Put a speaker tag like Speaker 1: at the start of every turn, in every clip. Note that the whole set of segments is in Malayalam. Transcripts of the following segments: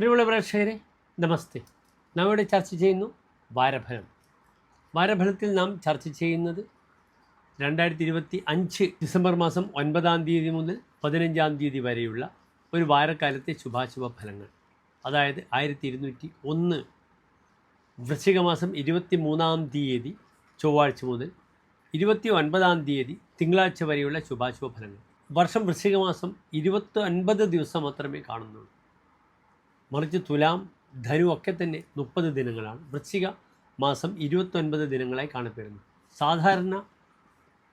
Speaker 1: പ്രിയമുള്ള പ്രേക്ഷകരെ നമസ്തേ. നാം ഇവിടെ ചർച്ച ചെയ്യുന്നു വാരഫലം. വാരഫലത്തിൽ നാം ചർച്ച ചെയ്യുന്നത് രണ്ടായിരത്തി ഇരുപത്തി അഞ്ച് ഡിസംബർ മാസം ഒൻപതാം തീയതി മുതൽ പതിനഞ്ചാം തീയതി വരെയുള്ള ഒരു വാരക്കാലത്തെ ശുഭാശുഭ ഫലങ്ങൾ. അതായത് ആയിരത്തി ഇരുന്നൂറ്റി ഒന്ന് വൃശ്ചിക മാസം ഇരുപത്തി മൂന്നാം തീയതി ചൊവ്വാഴ്ച മുതൽ ഇരുപത്തി ഒൻപതാം തീയതി തിങ്കളാഴ്ച വരെയുള്ള ശുഭാശുഭ ഫലങ്ങൾ. വർഷം വൃശ്ചിക മാസം ഇരുപത്തി ഒൻപത് ദിവസം മാത്രമേ കാണുന്നുള്ളൂ. മറിച്ച് തുലാം ധനു ഒക്കെ തന്നെ മുപ്പത് ദിനങ്ങളാണ്. വൃശ്ചിക മാസം ഇരുപത്തൊൻപത് ദിനങ്ങളായി കാണപ്പെടുന്നു. സാധാരണ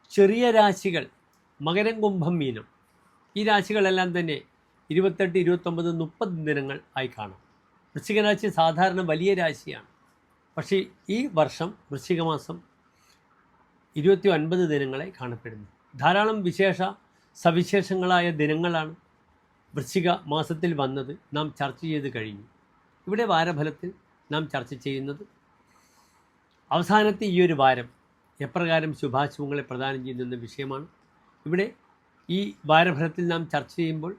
Speaker 1: ചെറിയ രാശികൾ മകരം കുംഭം മീനം. ഈ രാശികളെല്ലാം തന്നെ ഇരുപത്തെട്ട് ഇരുപത്തൊമ്പത് മുപ്പത് ദിനങ്ങൾ ആയി കാണാം. വൃശ്ചിക രാശി സാധാരണ വലിയ രാശിയാണ്. പക്ഷേ ഈ വർഷം വൃശ്ചിക മാസം ഇരുപത്തി ഒൻപത് ദിനങ്ങളായി കാണപ്പെടുന്നു. ധാരാളം വിശേഷ സവിശേഷങ്ങളായ ദിനങ്ങളാണ് വൃശ്ചിക മാസത്തിൽ വന്നത് നാം ചർച്ച ചെയ്ത് കഴിഞ്ഞു. ഇവിടെ വാരഫലത്തിൽ നാം ചർച്ച ചെയ്യുന്നത് അവസാനത്തെ ഈ ഒരു വാരം എപ്രകാരം ശുഭാശുഭങ്ങളെ പ്രദാനം ചെയ്യുന്ന വിഷയമാണ്. ഇവിടെ ഈ വാരഫലത്തിൽ നാം ചർച്ച ചെയ്യുമ്പോൾ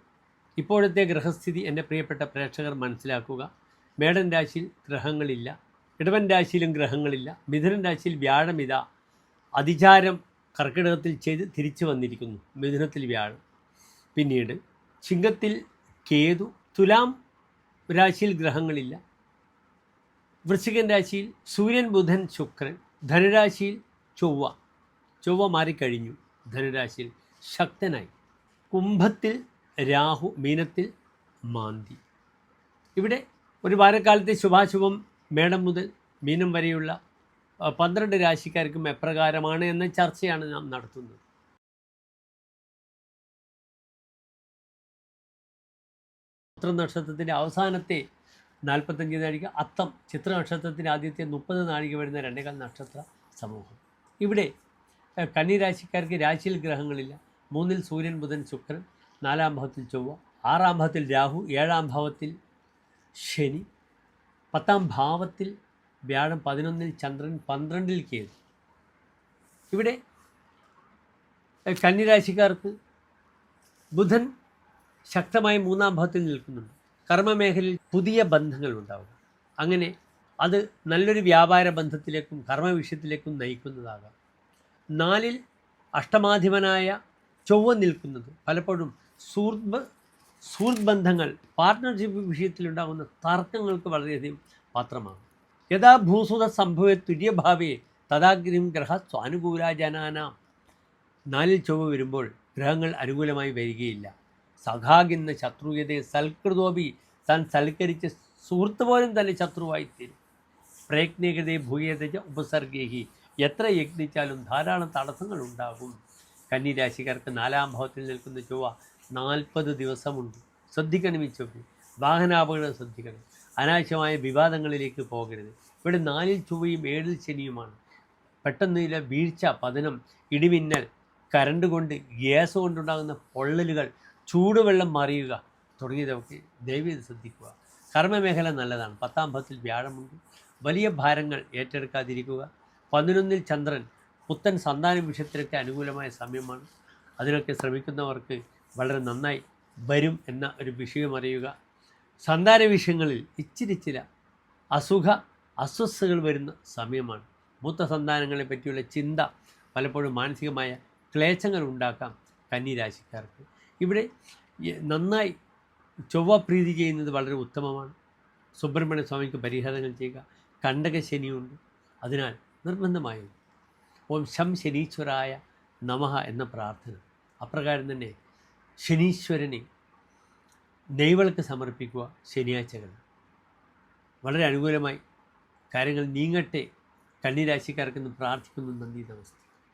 Speaker 1: ഇപ്പോഴത്തെ ഗ്രഹസ്ഥിതി എന്റെ പ്രിയപ്പെട്ട പ്രേക്ഷകർ മനസ്സിലാക്കുക. മേടൻ രാശിയിൽ ഗ്രഹങ്ങളില്ല ഇടവൻ രാശിയിലും ഗ്രഹങ്ങളില്ല മിഥുനൻ രാശിയിൽ വ്യാഴമിത അതിചാരം കർക്കിടകത്തിൽ ചെയ്ത് തിരിച്ചു വന്നിരിക്കുന്നു മിഥുനത്തിൽ വ്യാഴം. പിന്നീട് ചിങ്ങത്തിൽ കേതു തുലാം രാശിയിൽ ഗ്രഹങ്ങളില്ല. വൃശ്ചികൻ രാശിയിൽ സൂര്യൻ ബുധൻ ശുക്രൻ ധനുരാശിയിൽ ചൊവ്വ. ചൊവ്വ മാറിക്കഴിഞ്ഞു. ധനുരാശിയിൽ ശക്തനായി. കുംഭത്തിൽ രാഹു മീനത്തിൽ മാന്തി. ഇവിടെ ഒരു വാരക്കാലത്തെ ശുഭാശുഭം മേടം മുതൽ മീനം വരെയുള്ള പന്ത്രണ്ട് രാശിക്കാർക്കും എപ്രകാരമാണ് എന്ന ചർച്ചയാണ് നാം നടത്തുന്നത്. ചിത്ര നക്ഷത്രത്തിന്റെ അവസാനത്തെ നാൽപ്പത്തഞ്ച് നാഴിക അത്തം ചിത്ര നക്ഷത്രത്തിന്റെ ആദ്യത്തെ മുപ്പത് നാഴിക വരുന്ന രണ്ടേകാൽ നക്ഷത്ര സമൂഹം. ഇവിടെ കന്നി കന്നിരാശിക്കാർക്ക് രാശിയിൽ ഗ്രഹങ്ങളില്ല. മൂന്നിൽ സൂര്യൻ ബുധൻ ശുക്രൻ നാലാം ഭാവത്തിൽ ചൊവ്വ ആറാം ഭാവത്തിൽ രാഹു ഏഴാം ഭാവത്തിൽ ശനി പത്താം ഭാവത്തിൽ വ്യാഴം പതിനൊന്നിൽ ചന്ദ്രൻ പന്ത്രണ്ടിൽ കേതു. ഇവിടെ കന്നിരാശിക്കാർക്ക് ബുധൻ ശക്തമായി മൂന്നാം ഭാവത്തിൽ നിൽക്കുന്നുണ്ട്. കർമ്മമേഖലയിൽ പുതിയ ബന്ധങ്ങൾ ഉണ്ടാവുക. അങ്ങനെ അത് നല്ലൊരു വ്യാപാര ബന്ധത്തിലേക്കും കർമ്മ വിഷയത്തിലേക്കും നയിക്കുന്നതാകാം. നാലിൽ അഷ്ടമാധിപനായ ചൊവ്വ നിൽക്കുന്നത് പലപ്പോഴും സുഹൃത് സുഹൃത് ബന്ധങ്ങൾ പാർട്ട്ണർഷിപ്പ് വിഷയത്തിലുണ്ടാകുന്ന തർക്കങ്ങൾക്ക് വളരെയധികം പാത്രമാകും. യഥാ ഭൂസുത സംഭവ തുര്യഭാവേ തഥാഗ്രം ഗ്രഹ സ്വാനുകൂലാജനാനാം. നാലിൽ ചൊവ്വ വരുമ്പോൾ ഗ്രഹങ്ങൾ അനുകൂലമായി വരികയില്ല. സഖാകിന്ന ശത്രുയതെ സൽകൃതോപി തൻ സൽക്കരിച്ച സുഹൃത്ത് പോലും തന്നെ ശത്രുവായിത്തീരും പ്രയത്നികതയെ ഭൂയത ഉപസർഗേഹി. എത്ര യത്നിച്ചാലും ധാരാളം തടസ്സങ്ങൾ ഉണ്ടാകും കന്നിരാശിക്കാർക്ക് നാലാം ഭാവത്തിൽ നിൽക്കുന്ന ചൊവ്വ നാൽപ്പത് ദിവസമുണ്ട്. ശ്രദ്ധിക്കണം ഈ ചൊവ്വ. വാഹനാപകടം ശ്രദ്ധിക്കണം. അനാവശ്യമായ വിവാദങ്ങളിലേക്ക് പോകരുത്. ഇവിടെ നാലിൽ ചൊവ്വയും ഏഴിൽ ശനിയുമാണ്. പെട്ടെന്ന് വീഴ്ച പതനം ഇടിമിന്നൽ കരണ്ട് കൊണ്ട് ഗ്യാസ് കൊണ്ടുണ്ടാകുന്ന പൊള്ളലുകൾ ചൂടുവെള്ളം മറിയുക തുടങ്ങിയതൊക്കെ ദൈവം ശ്രദ്ധിക്കുക. കർമ്മമേഖല നല്ലതാണ്. പത്താം ഭാവത്തിൽ വ്യാഴമുണ്ട്. വലിയ ഭാരങ്ങൾ ഏറ്റെടുക്കാതിരിക്കുക. പതിനൊന്നിൽ ചന്ദ്രൻ പുത്തൻ സന്താന വിഷയത്തിലൊക്കെ അനുകൂലമായ സമയമാണ്. അതിനൊക്കെ ശ്രമിക്കുന്നവർക്ക് വളരെ നന്നായി വരും എന്ന ഒരു വിഷയം അറിയുക. സന്താന വിഷയങ്ങളിൽ ഇച്ചിരി ചില അസുഖ അസ്വസ്ഥകൾ വരുന്ന സമയമാണ്. മൂത്ത സന്താനങ്ങളെ പറ്റിയുള്ള ചിന്ത പലപ്പോഴും മാനസികമായ ക്ലേശങ്ങൾ ഉണ്ടാക്കാം കന്നിരാശിക്കാർക്ക് ഇവിടെ നന്നായി ചൊവ്വ പ്രീതി ചെയ്യുന്നത് വളരെ ഉത്തമമാണ്. സുബ്രഹ്മണ്യ സ്വാമിക്ക് പരിഹാരങ്ങൾ ചെയ്യുക. കണ്ടക ശനിയുണ്ട് അതിനാൽ നിർബന്ധമായും ഓം ശം ശനീശ്വരായ നമഃ എന്ന പ്രാർത്ഥന. അപ്രകാരം തന്നെ ശനീശ്വരനെ നെയ്വൾക്ക് സമർപ്പിക്കുക ശനിയാഴ്ചകൾ. വളരെ അനുകൂലമായി കാര്യങ്ങൾ നീങ്ങട്ടെ. കന്നിരാശിക്കാർക്കെന്ന് പ്രാർത്ഥിക്കുന്നു. നന്ദി നമസ്തേ.